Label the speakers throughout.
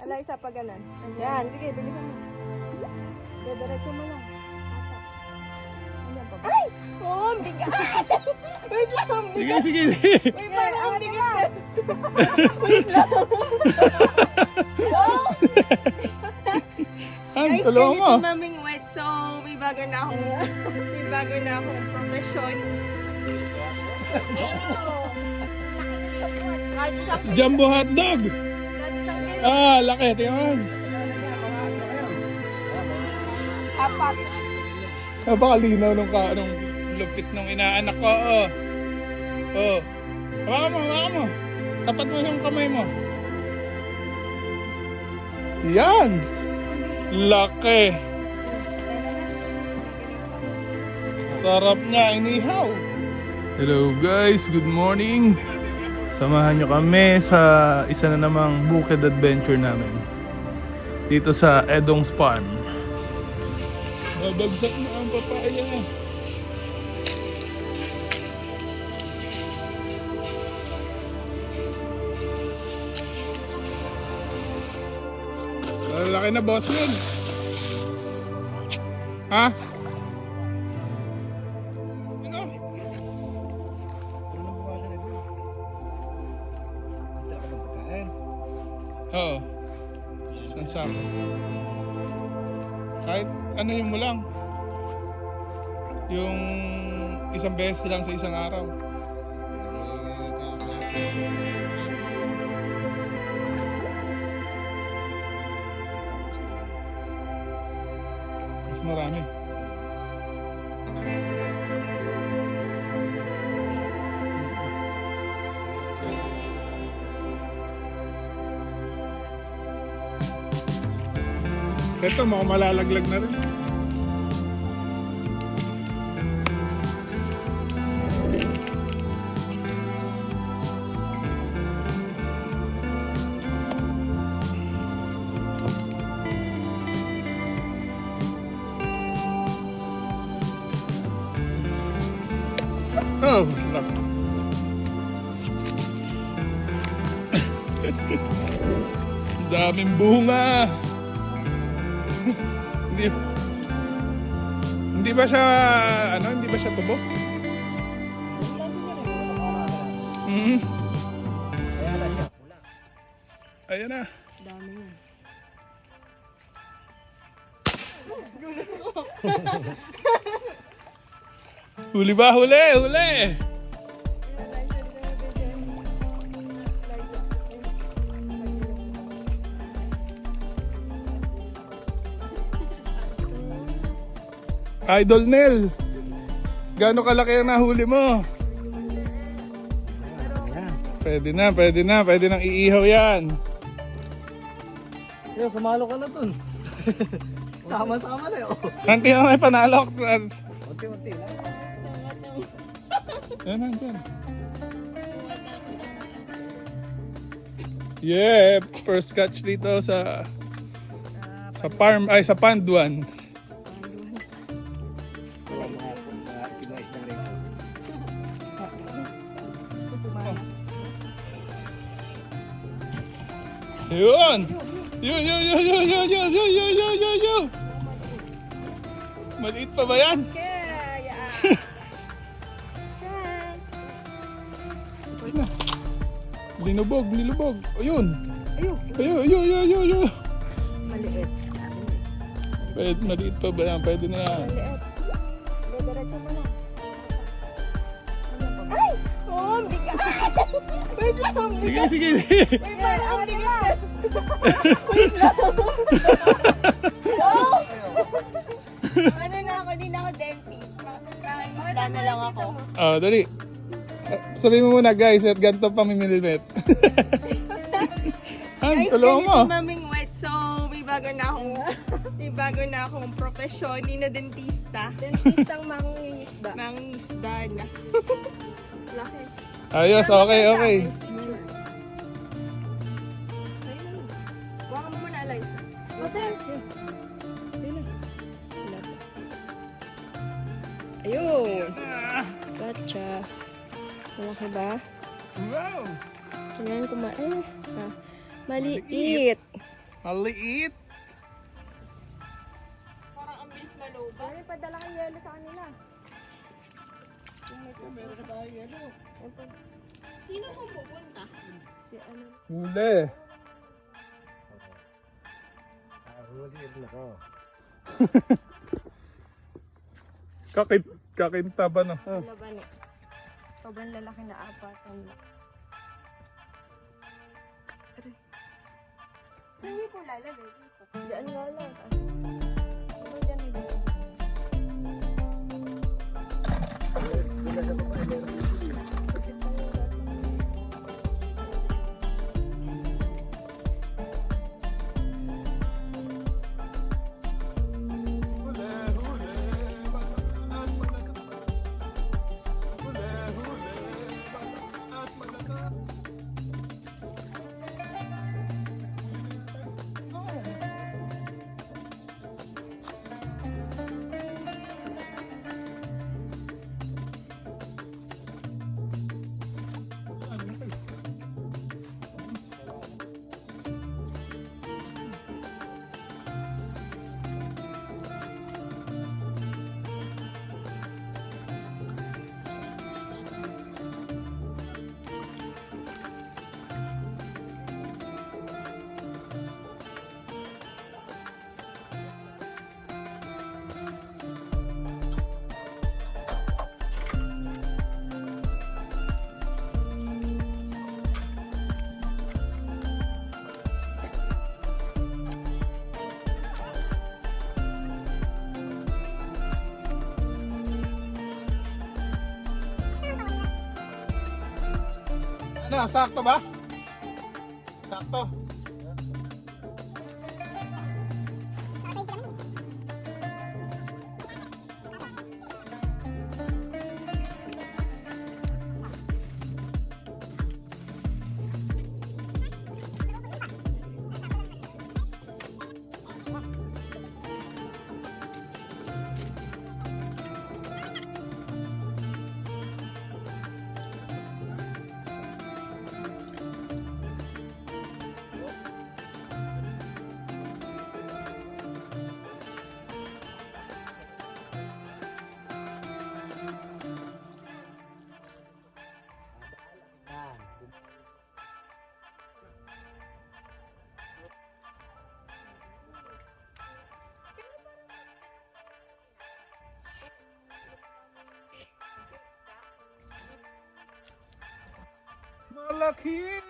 Speaker 1: Ala, isa pa ganun. Yan, sige, bilisan mo. Diretso mo lang. Ba? Ay! Oh, ang bigat! Wait lang, ang
Speaker 2: Sige,
Speaker 1: bigat!
Speaker 2: sige, sige.
Speaker 1: Wait, parang ang bigat!
Speaker 2: Han,
Speaker 1: Guys,
Speaker 2: tulungan mo.
Speaker 1: ganito maming wet, so may bago na akong, may bago na akong profession. Kahit sa
Speaker 2: Jumbo hotdog. Ah, laki. Tingnan.
Speaker 1: apat.
Speaker 2: Napakalinaw nung, ka, nung lupit nung inaanak ko. Oh. Oh. Hawakan mo, hawakan mo. Tapat mo yung kamay mo. Yan. Laki. Sarap niya, inihaw. Hello guys, good morning. Samahan nyo kami sa isa na namang bukid adventure namin. Dito sa Edong's Farm. Babagsak na ang papaya. Lalaki na boss yun. Ha? Yung mo lang. Yung isang beses lang sa isang araw. Mas marami. Ito, mga malalaglag na rin. Daming bunga. hindi Hindi ba siya ano, hindi ba siya tubo? Mhm. Ayan na.
Speaker 1: Dami yan.
Speaker 2: Huli ba? Huli! Huli! Idol Nel, gaano kalaki ang nahuli mo? Pwede na, pwede na, pwede nang iihaw yan.
Speaker 3: Kaya sumalo ka na dun. Sama-sama na yun.
Speaker 2: Nanti na may panalok.
Speaker 3: Unti-unti lang.
Speaker 2: Yan, nandyan. Yeah, first catch dito sa sa farm ay sa
Speaker 3: pond 1.
Speaker 2: Yun! Yun, yun, yun, yun, yun, yun, yun, yun, yun, yun, yun. Maliit pa ba yan?
Speaker 1: Kaya!
Speaker 2: Ayun na. Linubog, nilubog. Ayun.
Speaker 1: Ayun,
Speaker 2: Ayun, ayun, ayun, ayun, ayun.
Speaker 1: maliit.
Speaker 2: Pwede, maliit pa ba yan? Pwede na yan.
Speaker 1: Maliit. Diretso mo lang. Ay! Oh, ang bigat! Wait lang, ang
Speaker 2: Sige,
Speaker 1: bigat!
Speaker 2: sige, sige.
Speaker 1: Wait, parang ang bigat! Wait lang! Oh! ano na ako, di na ako dentist. Makakasda na lang ako.
Speaker 2: Oh, dali. Sabihin mo muna guys, at ganito pamimilimet. Han,
Speaker 1: Guys,
Speaker 2: tulungan mo.
Speaker 1: ganito maming wet, so may bago na akong, may bago na akong profesyon, hindi na dentista. Dentistang mangingisda. Mangingisda na. Laki.
Speaker 2: Ayos, okay, okay.
Speaker 1: Ayun. Gotcha. Malaki ba?
Speaker 2: Wow!
Speaker 1: Ma... Eh, ah, maliit.
Speaker 2: Maliit.
Speaker 1: Parang ang bilis malubat.
Speaker 4: Pare, padala kang yelo sa kanila.
Speaker 3: Meron na tayo ano.
Speaker 1: Sino kung pupunta?
Speaker 4: Si ano?
Speaker 2: Huli.
Speaker 3: Ah, huli na ko.
Speaker 2: Kakit, kakinta ba no?
Speaker 4: Laban eh. Sobrang lalaki na apat. Ano?
Speaker 1: Saan niyo po lalagay dito?
Speaker 4: Diyan nga lang. Ano dyan eh?
Speaker 2: Huli, Ano, sakto ba? Sakto. Malaki!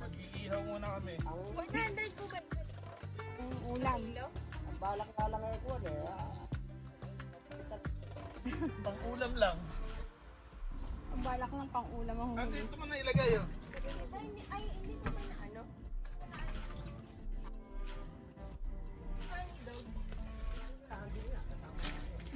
Speaker 2: Mag-iihaw muna kami.
Speaker 1: 100 po ba?
Speaker 4: Ang ulam.
Speaker 3: Ang balak nga lang ay kuwan eh. Ah,
Speaker 2: Pang ulam lang.
Speaker 4: Ang balak ng pang-ulam ang
Speaker 2: Ano
Speaker 4: huli.
Speaker 2: ito mo na ilagay oh.
Speaker 1: Ay, hindi, ay,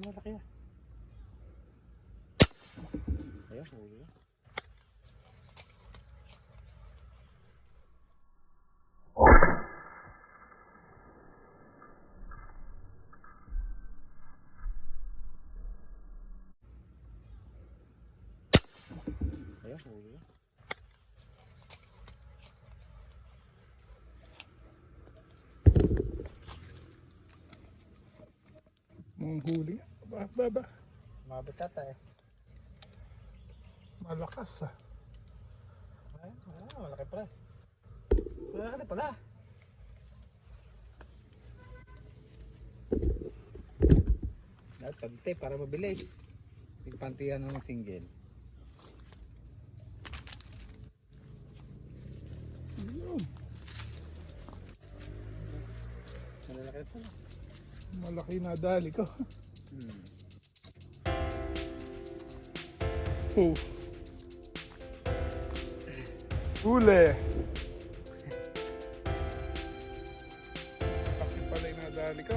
Speaker 3: malaki ah. Ayun, huli. Ayun, huli.
Speaker 2: Mga huli. Ba, ba, ba.
Speaker 3: Mabot ata eh.
Speaker 2: Malakas ah.
Speaker 3: Ay, ah, malaki pala. Malaki pala. Dapat para mabilis. Pigpantiyan ng single.
Speaker 2: Malaki na dali ko.
Speaker 3: Hmm.
Speaker 2: Oh. Huli. Laki pala yung nadali ko.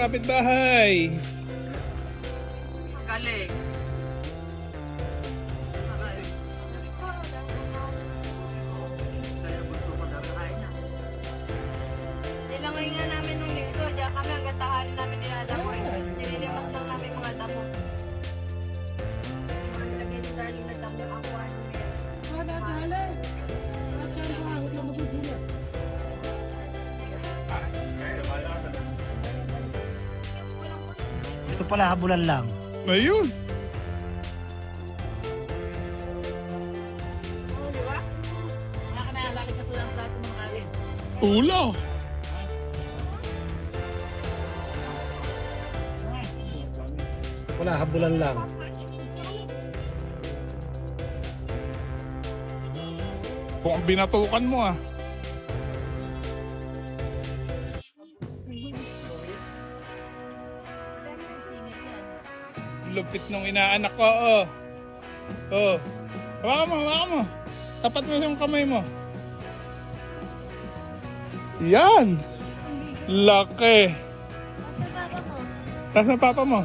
Speaker 2: Kapitbahay.
Speaker 5: Galing. Gusto
Speaker 3: pala habulan lang.
Speaker 2: Ayun. Ulo.
Speaker 3: Wala, habulan lang.
Speaker 2: Kung ang binatukan mo ah. Lupit nung inaanak ko, oh. Oh. Hawakan mo, hawakan mo. Tapat mo yung kamay mo. Yan! Laki! Tapos na papa mo.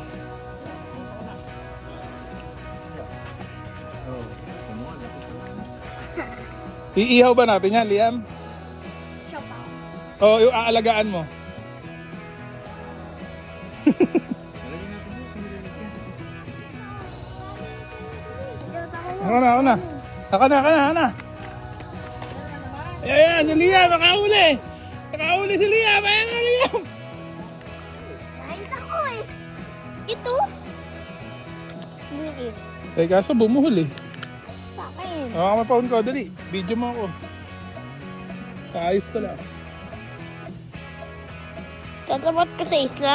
Speaker 2: Iihaw ba natin yan, Liam?
Speaker 4: Siya pa.
Speaker 2: O yung aalagaan mo? Ako na, ako na. Ako na, ako na, ako na. Ayan, ayan, si Liam, nakahuli. Nakahuli si Liam, ayan na Liam.
Speaker 6: Nakita ko eh. Ito? Hindi.
Speaker 2: Eh, kaso bumuhuli.
Speaker 6: Sa akin.
Speaker 2: Mo phone ko, dali. Video mo ako. Kaayos ko lang.
Speaker 6: Tatapat ka sa isla.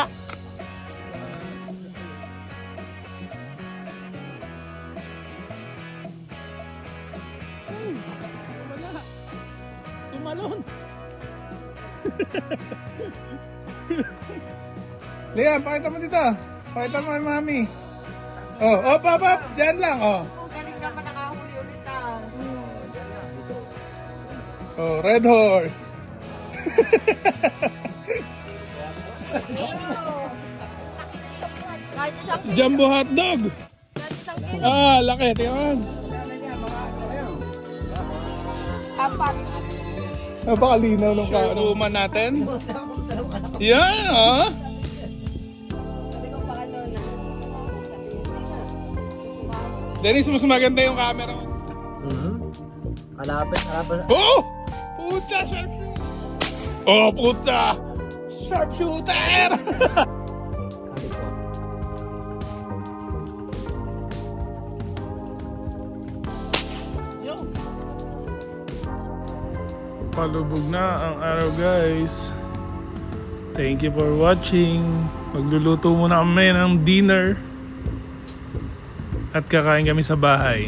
Speaker 2: Liam, pakita mo dito. Pakita mo kay mami. Oh, oh, pop, pop. Diyan lang, oh.
Speaker 5: Galing ka pa nakahuli ulit ah.
Speaker 2: Oh, red horse. Jumbo hot dog. Ah, laki. Tingnan.
Speaker 1: apat.
Speaker 2: Napakalinaw nung kauman natin. Yan, oh. Dennis, mas maganda yung camera mo.
Speaker 3: Mm-hmm. Malapit, malapit.
Speaker 2: Oh! Puta, sharpshooter! Oh, puta! Sharpshooter! Palubog na ang araw guys. Thank you for watching. Magluluto muna kami ng dinner. At kakain kami sa bahay.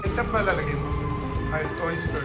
Speaker 2: Ito pa lalagay mo. Ice oyster.